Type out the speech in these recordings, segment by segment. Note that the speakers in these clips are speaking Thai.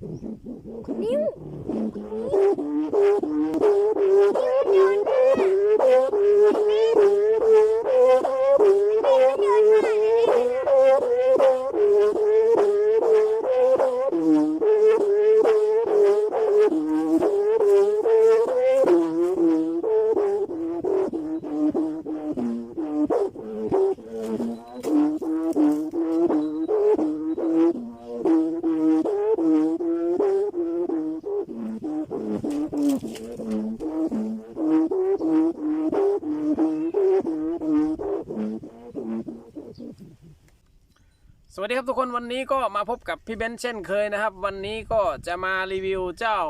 นิ้ว สวัสดีครับทุกคนวันนี้ก็มาพบกับพี่เบนซ์เช่นเคยนะครับ วันนี้ก็จะมารีวิวเจ้า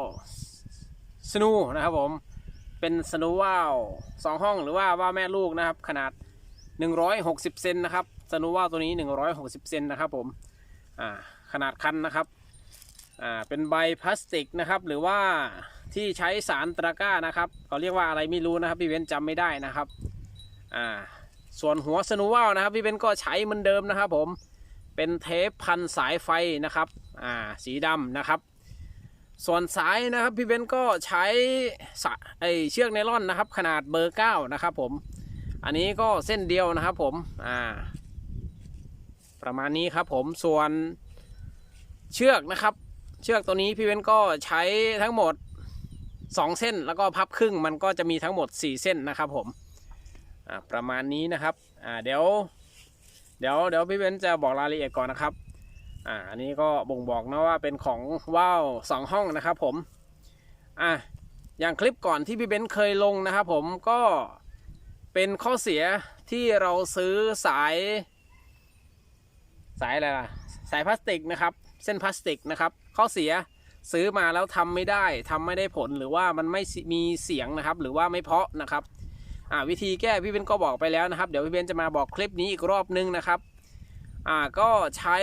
สนูนะครับผม เป็นสนูว่าวสองห้องหรือว่าว่าวแม่ลูกนะครับ ขนาด 160 เซนนะครับสนูว่าวตัวนี้ 160 เซนนะครับผมอ่าขนาดคันนะครับอ่าเป็นใบพลาสติกนะครับ หรือว่าที่ใช้สารตะก้านะครับเขาเรียกว่าอะไรไม่รู้นะครับพี่เบนซ์จำไม่ได้นะครับอ่า ส่วนหัวสนูว่าวนะครับพี่เบนก็ใช้เหมือนเดิมนะครับผมเป็นเทปพันสายไฟนะครับอ่าสีดำนะครับ ส่วนสายนะครับพี่เบนก็ใช้สไอเชือกไนล่อนนะครับ ขนาดเบอร์เก้านะครับผมอันนี้ก็เส้นเดียวนะครับผมอ่าประมาณนี้ครับผมส่วนเชือกนะครับ เชือกตัวนี้พี่เบนก็ใช้ทั้งหมด 2 เส้นแล้วก็พับครึ่งมันก็จะมีทั้งหมด 4 เส้นนะครับผม อ่าประมาณนี้นะครับอ่าเดี๋ยวเดี๋ยวเดี๋ยวพี่เบนจะบอกรายละเอียดก่อนนะครับอ่าอันนี้ก็บ่งบอกนะว่าเป็นของว่าวสองห้องนะครับผมอะอย่างคลิปก่อนที่พี่เบนเคยลงนะครับผมก็เป็นข้อเสียที่เราซื้อสาย สายอะไรล่ะสายพลาสติกนะครับ เส้นพลาสติกนะครับข้อเสียซื้อมาแล้วทำไม่ได้ทำไม่ได้ผลหรือว่ามันไม่มีเสียงนะครับ หรือว่าไม่เพาะนะครับ อ่าวิธีแก้พี่เบนก็บอกไปแล้วนะครับ เดี๋ยวพี่เบนจะมาบอกคลิปนี้อีกรอบนึงนะครับอ่าก็ใช้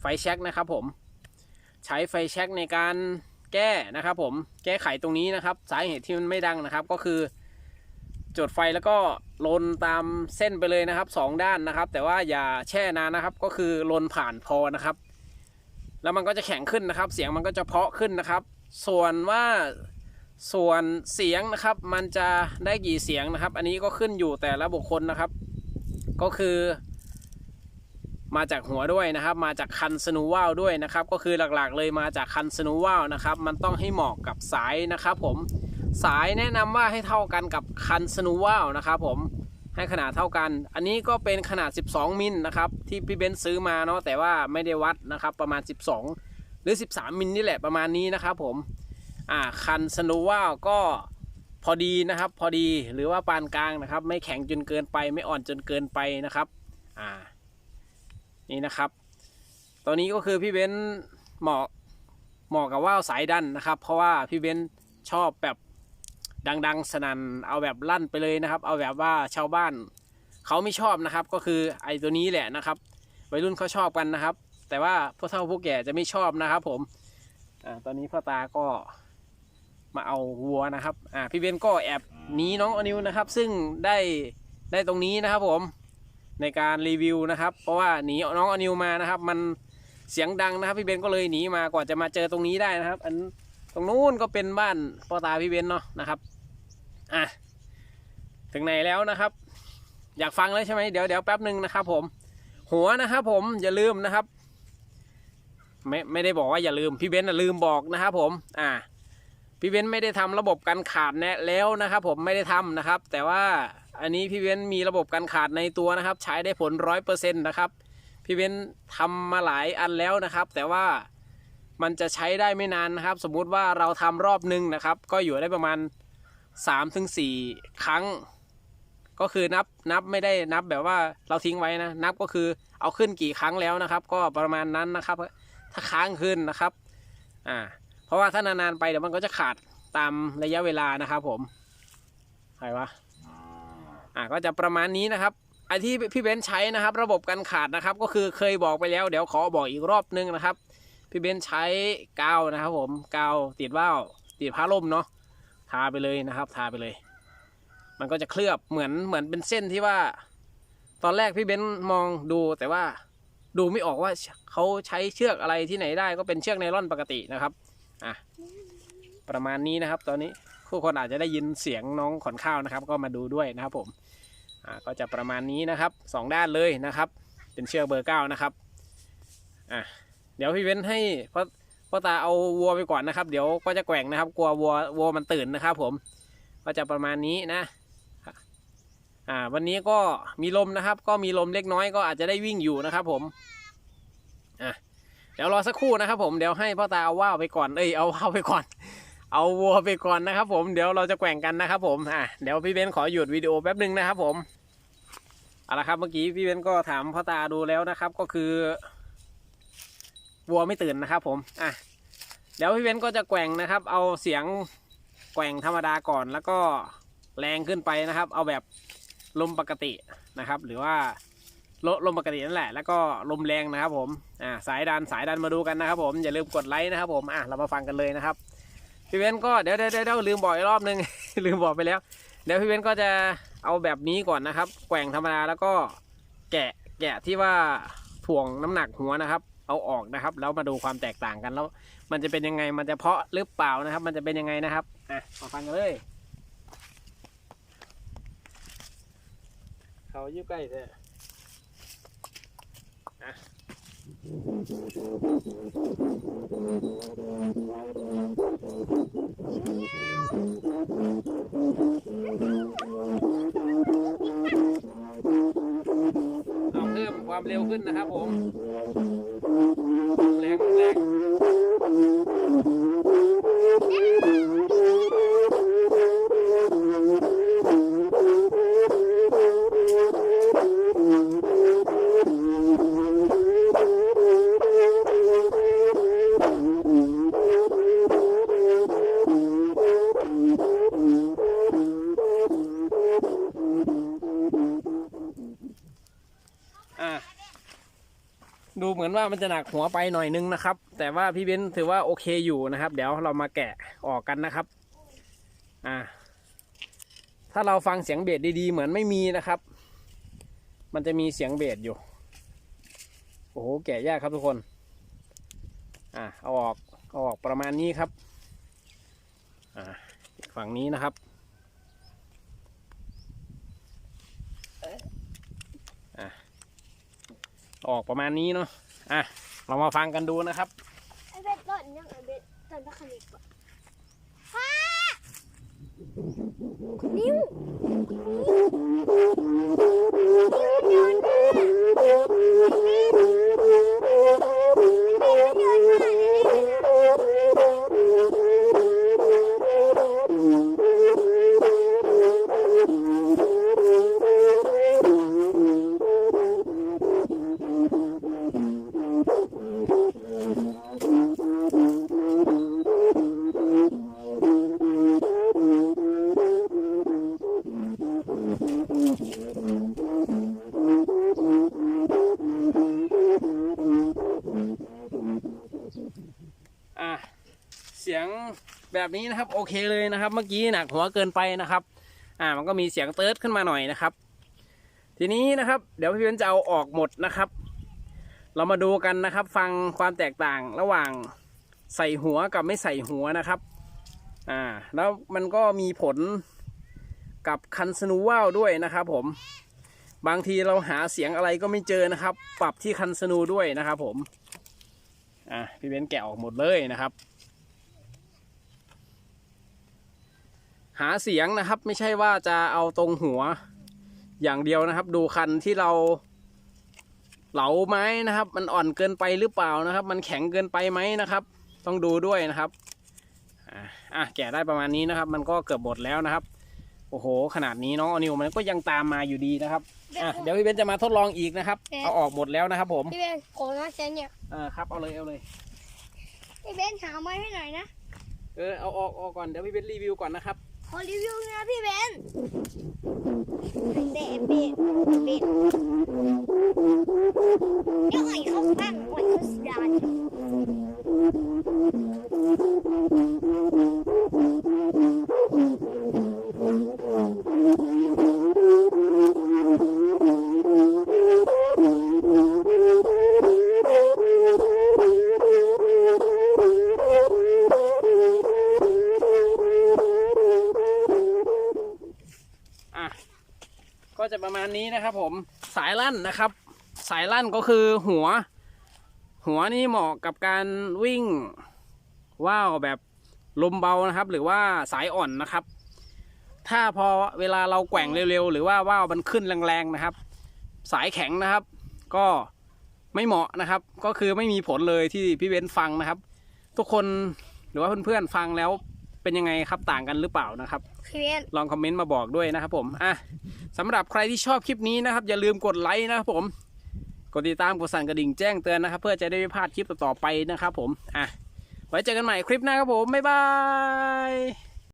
ไฟแช็กนะครับผมใช้ไฟแช็กในการแก้นะครับผมแก้ไขตรงนี้นะครับสาเหตุที่มันไม่ดังนะครับก็คือจุดไฟแล้วก็ลนตามเส้นไปเลยนะครับสองด้านนะครับ แต่ว่าอย่าแช่นานนะครับ ก็คือลนผ่านพอนะครับ แล้วมันก็จะแข็งขึ้นนะครับ เสียงมันก็จะเพาะขึ้นนะครับ ส่วนว่า ส่วนเสียงนะครับมันจะได้กี่เสียงนะครับ อันนี้ก็ขึ้นอยู่แต่ละบุคคลนะครับ ก็คือ มาจากหัวด้วยนะครับ มาจากคันสนูว่าวด้วยนะครับ ก็คือหลักๆ เลยมาจากคันสนูว่าวนะครับ มันต้องให้เหมาะกับสายนะครับผมสายแนะนำว่าให้เท่ากันกับคันสนูว่าวนะครับผมให้ขนาดเท่ากัน อันนี้ก็เป็นขนาด 12 มิลนะครับ ที่พี่เบนซ์ซื้อมาเนาะแต่ว่าไม่ได้วัดนะครับ ประมาณ 12 หรือ 13 มิลนี่แหละประมาณนี้นะครับผม อ่าคันสโนว่าก็พอดีนะครับ พอดีหรือว่าปานกลางนะครับ ไม่แข็งจนเกินไปไม่อ่อนจนเกินไปนะครับอ่านี่นะครับตัวนี้ก็คือพี่เบ้นเหมาะเหมาะกับว่าวสายดันนะครับ เพราะว่าพี่เบ้นชอบแบบดัง ๆ สนั่นเอาแบบลั่นไปเลยนะครับ เอาแบบว่าชาวบ้านเขาไม่ชอบนะครับ ก็คือไอ้ตัวนี้แหละนะครับวัยรุ่นเขาชอบกันนะครับ แต่ว่าผู้เฒ่าผู้แก่จะไม่ชอบนะครับ ผมอ่าตอนนี้พ่อตาก็ มาเอาวัวนะครับอ่าพี่เบนก็แอบหนีน้องอนิวนะครับ ซึ่งได้ได้ตรงนี้นะครับผมในการรีวิวนะครับ เพราะว่าหนีน้องอนิวมานะครับ มันเสียงดังนะครับ พี่เบนก็เลยหนีมากว่าจะมาเจอตรงนี้ได้นะครับ อันตรงนู้นก็เป็นบ้านพ่อตาพี่เบนเนาะนะครับอะถึงไหนแล้วนะครับ อยากฟังเลยใช่ไหมเดี๋ยวเดี๋ยวแป๊บหนึ่งนะครับ ผม หัวนะครับ ผมอย่าลืมนะครับ ไม่ไม่ได้บอกว่าอย่าลืมพี่เบนน่ะลืมบอกนะครับผม อ่า พี่เว้นไม่ได้ทำระบบการขาดแนะแล้วนะครับ ผมไม่ได้ทำนะครับ แต่ว่าอันนี้พี่เว้นมีระบบการขาดในตัวนะครับ ใช้ได้ผลร้อยเปอร์เซ็นต์นะครับพี่เว้นทำมาหลายอันแล้วนะครับ แต่ว่ามันจะใช้ได้ไม่นานนะครับ สมมุติว่าเราทำรอบหนึ่งนะครับ ก็อยู่ได้ประมาณ3-4ถึงครั้ง ก็คือนับนับไม่ได้นับแบบว่าเราทิ้งไว้นะ นับก็คือเอาขึ้นกี่ครั้งแล้วนะครับ ก็ประมาณนั้นนะครับ ถ้าค้างขึ้นนะครับอ่า เพราะว่าถ้านานๆไปเดี๋ยวมันก็จะขาดตามระยะเวลานะครับผมใครวะอ่าก็จะประมาณนี้นะครับไอที่พี่เบนซ์ใช้นะครับ ระบบกันขาดนะครับ ก็คือเคยบอกไปแล้ว เดี๋ยวขอบอกอีกรอบนึงนะครับพี่เบนซ์ใช้กาวนะครับ ผมกาวติดว่าวติดผ้าล่มเนาะทาไปเลยนะครับ ทาไปเลย มันก็จะเคลือบเหมือนเหมือนเป็นเส้นที่ว่า ตอนแรกพี่เบนซ์มองดูแต่ว่าดูไม่ออกว่าเขาใช้เชือกอะไรที่ไหนได้ก็เป็นเชือกไนล่อนปกตินะครับ อะประมาณนี้นะครับ ตอนนี้ผู้คนอาจจะได้ยินเสียงน้องขอนข้าวนะครับ ก็มาดูด้วยนะครับผมอ่าก็จะประมาณนี้นะครับสองด้านเลยนะครับ เป็นเชือกเบอร์เก้านะครับอะเดี๋ยวพี่เว้นให้พ่อพ่อตาเอาวัวไปก่อนนะครับ เดี๋ยวก็จะแกว่งนะครับ กลัววัววัวมันตื่นนะครับ ผมก็จะประมาณนี้นะอ่าวันนี้ก็มีลมนะครับ ก็มีลมเล็กน้อยก็อาจจะได้วิ่งอยู่นะครับ ผมอะ เดี๋ยวรอสักครู่นะครับผมเดี๋ยวให้พ่อตาเอาว่าวไปก่อนเอ้ยเอาว่าวไปก่อน เอาวัวไปก่อนนะครับผมเดี๋ยวเราจะแกว่งกันนะครับผมอะเดี๋ยวพี่เบนขอหยุดวิดีโอแป๊บหนึ่งนะครับผมเอาละครับเมื่อกี้พี่เบนก็ถามพ่อตาดูแล้วนะครับ ก็คือวัวไม่ตื่นนะครับผมอะเดี๋ยวพี่เบนก็จะแกว่งนะครับ เอาเสียงแกว่งธรรมดาก่อนแล้วก็แรงขึ้นไปนะครับ เอาแบบลมปกตินะครับ หรือว่า ลลมปกตินั่นแหละ แล้วก็ลมแรงนะครับผมอ่าสายดันสายดันมาดูกันนะครับผมอย่าลืมกดไลค์นะครับผมอะเรามาฟังกันเลยนะครับพี่เวนก็เดี๋ยวเดี๋ยวเดี๋ยวลืมบอกอีกรอบนึง ลืมบอกไปแล้ว เดี๋ยวพี่เวนก็จะเอาแบบนี้ก่อนนะครับแกว่งธรรมดาแล้วก็แกะแกะที่ว่าถ่วงน้ำหนักหัวนะครับ เอาออกนะครับ แล้วมาดูความแตกต่างกันแล้ว มันจะเป็นยังไงมันจะเพาะหรือเปล่านะครับ มันจะเป็นยังไงนะครับอะมาฟังกันเลย เขาอยู่ใกล้เลย อะเอาเพิ่มความเร็วขึ้นนะครับผมแรงแรง ดูเหมือนว่ามันจะหนักหัวไปหน่อยนึงนะครับ แต่ว่าพี่เบนถือว่าโอเคอยู่นะครับ เดี๋ยวเรามาแกะออกกันนะครับ อ่า ถ้าเราฟังเสียงเบสดีๆ เหมือนไม่มีนะครับ มันจะมีเสียงเบสอยู่ โอ้โห แกะยากครับทุกคน อ่าเอาออกเอาออกประมาณนี้ครับ อ่าฝั่งนี้นะครับ อะเออกประมาณนี้เนาะอะเรามาฟังกันดูนะครับไอเบ็ดต้นยังไอเบ็ดต้นพักคณิกก่อนฟ้านิ้วนิ้วเดินอะ เสียงแบบนี้นะครับโอเคเลยนะครับ เมื่อกี้หนักหัวเกินไปนะครับ อ่ามันก็มีเสียงเติร์ดขึ้นมาหน่อยนะครับ ทีนี้นะครับ เดี๋ยวพี่เบนจะเอาออกหมดนะครับ เรามาดูกันนะครับ ฟังความแตกต่างระหว่างใส่หัวกับไม่ใส่หัวนะครับ อ่า แล้วมันก็มีผลกับคันสนูว่าวด้วยนะครับผมบางทีเราหาเสียงอะไรก็ไม่เจอนะครับ ปรับที่คันสนูด้วยนะครับผม อะพี่เบนแกะออกหมดเลยนะครับ หาเสียงนะครับ ไม่ใช่ว่าจะเอาตรงหัวอย่างเดียวนะครับ ดูคันที่เราเหลาไม้นะครับ มันอ่อนเกินไปหรือเปล่านะครับ มันแข็งเกินไปไหมนะครับ ต้องดูด้วยนะครับอะอะแกะได้ประมาณนี้นะครับ มันก็เกือบหมดแล้วนะครับ โอ้โห ขนาดนี้น้องอนิวมันก็ยังตามมาอยู่ดีนะครับอะเดี๋ยวพี่เบนซ์จะมาทดลองอีกนะครับ เอาออกหมดแล้วนะครับ ผมพี่เบนขอนะเซนเนี่ยอ่าครับเอาเลยเอาเลยพี่เบนหาไม้ให้หน่อยนะเออเอาออกออกก่อนเดี๋ยวพี่เบนซ์รีวิวก่อนนะครับข อรีวิวนะพี่เบนเบนเบนเบนเดี๋ยวไอ้เขาบ้างไว้เขาสดาน ผม สายลั่นนะครับ สายลั่นก็คือหัว หัวนี่เหมาะกับการวิ่งว่าวแบบลมเบานะครับ หรือว่าสายอ่อนนะครับ ถ้าพอเวลาเราแกว่งเร็วๆ หรือว่าว่าวมันขึ้นแรงๆนะครับ สายแข็งนะครับ ก็ไม่เหมาะนะครับ ก็คือไม่มีผลเลยที่พี่เบนฟังนะครับ ทุกคนหรือว่าเพื่อนๆฟังแล้ว เป็นยังไงครับต่างกันหรือเปล่านะครับ พี่เบนลองคอมเมนต์มาบอกด้วยนะครับผมอะสำหรับใครที่ชอบคลิปนี้นะครับ อย่าลืมกดไลค์นะครับผม กดติดตามกดสั่นกระดิ่งแจ้งเตือนนะครับ เพื่อจะได้ไม่พลาดคลิปต่อๆไปนะครับผมอะไว้เจอกันใหม่คลิปหน้าครับผมบ๊ายบาย